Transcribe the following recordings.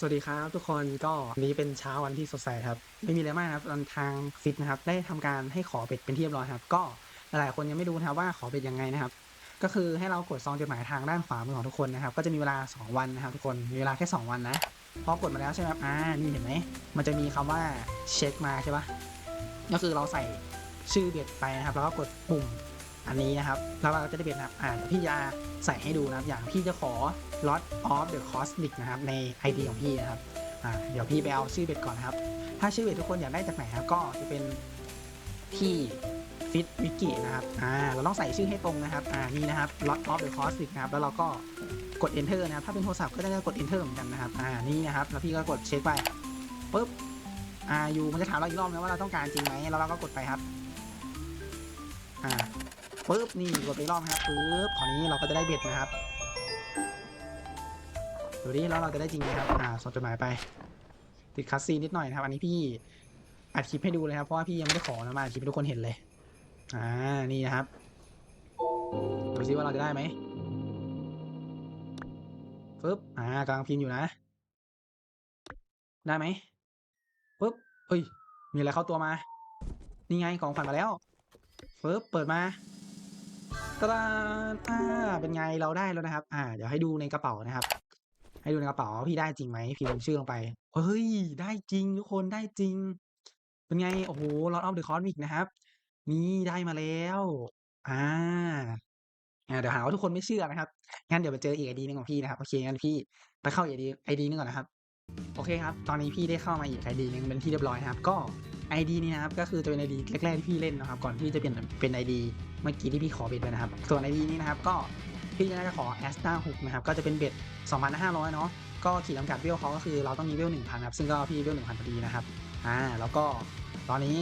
สวัสดีครับทุกคนก็วันนี้เป็นเช้าวันที่สดใสครับไม่มีอะไรมากครับทางฟิตนะครับได้ทำการให้ขอเป็ดเป็นที่เรียบร้อยครับ ก็หลายคนยังไม่รู้นะครับว่าขอเป็ดยังไงนะครับ ก็คือให้เรากดซองจดหมายทางด้านขวามือของทุกคนนะครับ ก็จะมีเวลา 2 วันนะครับ ทุกคนมีเวลาแค่ 2 วันนะพอกดมาแล้วใช่ไหมครับอ่านี่เห็นไหมมันจะมีคำว่าเช็คมาใช่ปะก็คือเราใส่ชื่อเบ็ดไปนะครับ แล้วก็กดปุ่ม อันนี้นะครับแล้วเราก็จะได้เบ็ดนะครับอ่าเดี๋ยวพี่จะใส่ให้ดูนะครับ อย่างพี่จะขอ lot of the cosmic นะครับ ใน ID ของพี่นะครับอ่าเดี๋ยวพี่ไปเอาชื่อเบ็ดก่อนนะครับ ถ้าชื่อเบ็ดทุกคนอยากได้จากไหนครับก็จะเป็นที่ฟิตวิกินะครับอ่าเราต้องใส่ชื่อให้ตรงนะครับอ่านี่นะครับ lot of the cosmic นะครับแล้วเราก็กด enter นะครับ ถ้าเป็นโทรศัพท์ก็จะกด enter เหมือนกันนะครับ อ่า นี่นะครับ แล้วพี่ก็กดเช็คไปปุ๊บ อ่า อยู่ มันจะถามเราอีกรอบนะว่าเราต้องการจริงไหม แล้วเราก็กดไปครับ อ่า ปุ๊บนี่กดไปรอบนะครับปุ๊บคราวนี้เราก็จะได้เบ็ดนะครับดูดิแล้วเราจะได้จริงไหมครับอ่าส่งจดหมายไป ติดคัสซีนนิดหน่อยนะครับ อันนี้พี่อัดคลิปให้ดูเลยครับเพราะว่าพี่ยังไม่ได้ขอนะมาอัดคลิปให้ทุกคนเห็นเลย อ่านี่นะครับดูซิว่าเราจะได้ไหมปึ๊บอ่ากำลังพิมพ์อยู่นะ ได้ไหมปึ๊บเอ้ยมีอะไรเข้าตัวมา นี่ไงของขวัญมาแล้วปึ๊บเปิดมา ตาอ่าเป็นไงเราได้แล้วนะครับ อ่า เดี๋ยวให้ดูในกระเป๋านะครับ ให้ดูในกระเป๋าพี่ได้จริงไหมพิมพ์ชื่อลงไปเฮ้ยได้จริงทุกคนได้จริง เป็นไงโอ้โห Lord of the Cosmic นะครับ นี่ได้มาแล้วอ่าอ่าเดี๋ยวหาว่าทุกคนไม่เชื่อนะครับงั้นเดี๋ยวไปเจออีกไอดีนึงของพี่นะครับโอเคงั้นพี่ไปเข้าไอดีไอดีนึงก่อนนะครับ โอเคครับ ตอนนี้พี่ได้เข้ามาอีกไอดีนึงเป็นที่เรียบร้อยนะครับ ก็ ไอดีนี้นะครับก็คือจะเป็นไอดีแรกๆที่พี่เล่นนะครับ ก่อนที่จะเป็นเป็นไอดีเมื่อกี้ที่พี่ขอเบ็ดไปนะครับ ส่วนไอดีนี้นะครับก็พี่จะขอแอสตาฮุกนะครับก็จะเป็นเบ็ด 2,500 เนาะก็ขีดจำกัดเวลเขาก็คือเราต้องมีเวล1,000ครับซึ่งก็พี่เวล1,000พอดีนะครับอ่าแล้วก็ตอนนี้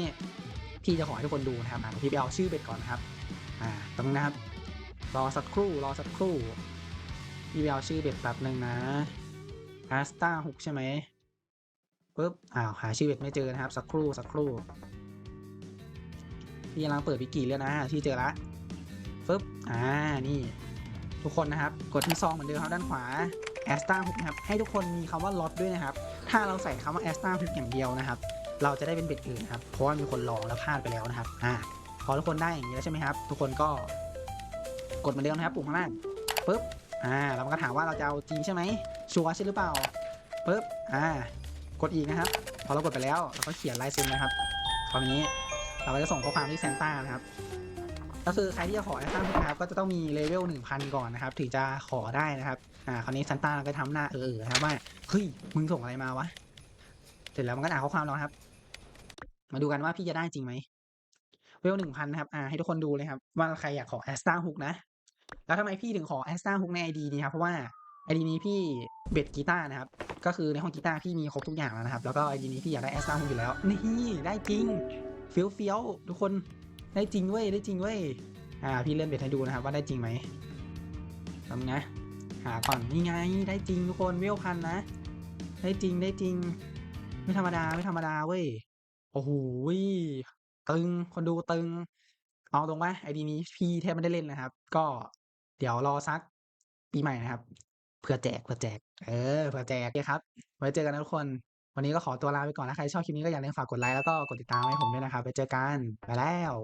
พี่จะขอให้ทุกคนดูนะครับอ่เดี๋ยวพี่ไปเอาชื่อเบ็ดก่อนนะครับอ่าตรงนะครับรอสักครู่รอสักครู่พี่ไปเอาชื่อเบ็ดแป๊บหนึ่งนะแอสตาฮุกใช่ไหม ปุ๊บอ้าวหาชื่อเบ็ดไม่เจอนะครับ สักครู่สักครู่พี่กำลังเปิดวิกิเลยนะที่เจอละปึ๊บอ่านี่ ทุกคนนะครับ กดที่ซองเหมือนเดิมครับด้านขวาแอสตาฮุกนะครับให้ทุกคนมีคำว่าล็อตด้วยนะครับ ถ้าเราใส่คำว่าแอสตาฮุกอย่างเดียวนะครับ เราจะได้เป็นเบ็ดอื่นครับ เพราะว่ามีคนลองแล้วพลาดไปแล้วนะครับอ่าพอทุกคนได้อย่างนี้แล้วใช่ไหมครับ ทุกคนก็กดเหมือนเดิมนะครับปุ่มข้างล่างปึ๊บอ่าแล้วมันก็ถามว่าเราจะเอาจริงใช่ไหมชัวร์ใช่หรือเปล่าปึ๊บอ่า กดอีกนะครับ พอเรากดไปแล้วเราก็เขียนลายเซ็นนะครับคราวนี้เราก็จะส่งข้อความที่แซนต้านะครับ ก็คือใครที่จะขอแอสตันนะครับก็จะต้องมีเลเวล1,000ก่อนนะครับ ถึงจะขอได้นะครับ อ่า คราวนี้ซันต้าก็ทำหน้าเออๆนะครับว่า เฮ้ย มึงส่งอะไรมาวะ เสร็จแล้วมันก็อ่านข้อความแล้วครับ มาดูกันว่าพี่จะได้จริงไหมเวล1,000นะครับ อ่า ให้ทุกคนดูเลยครับ ว่าใครอยากขอแอสตาฮุกนะ แล้วทำไมพี่ถึงขอแอสตาฮุกในไอดีนี้ครับ เพราะว่า ไอดีนี้พี่เบ็ดกีตาร์นะครับ ก็คือในห้องกีตาร์พี่มีครบทุกอย่างแล้วนะครับ แล้วก็ไอดีนี้พี่อยากได้แอสตาฮุกอยู่แล้ว นี่ได้จริงเฟี้ยวเฟี้ยวๆทุกคนได้จริงเว้ยได้จริงเว้ยอ่าพี่เล่นเบ็ดให้ดูนะครับว่าได้จริงไหมทำนะหาก่อนนี่ไงได้จริงทุกคนเวลพันนะ ได้จริงได้จริง ไม่ธรรมดาไม่ธรรมดาเว้ยโอ้โหตึงคนดูตึงเอาตรงว่าไอดีนี้พี่แทบไม่ได้เล่นนะครับ ก็เดี๋ยวรอสักปีใหม่นะครับ เพื่อแจกเพื่อแจก เออเพื่อแจกนะครับ ไว้เจอกันนะทุกคน วันนี้ก็ขอตัวลาไปก่อนนะ ใครชอบคลิปนี้ก็อย่าลืมฝากกดไลค์แล้วก็กดติดตามให้ผมด้วยนะครับ ไปเจอกัน ไปแล้ว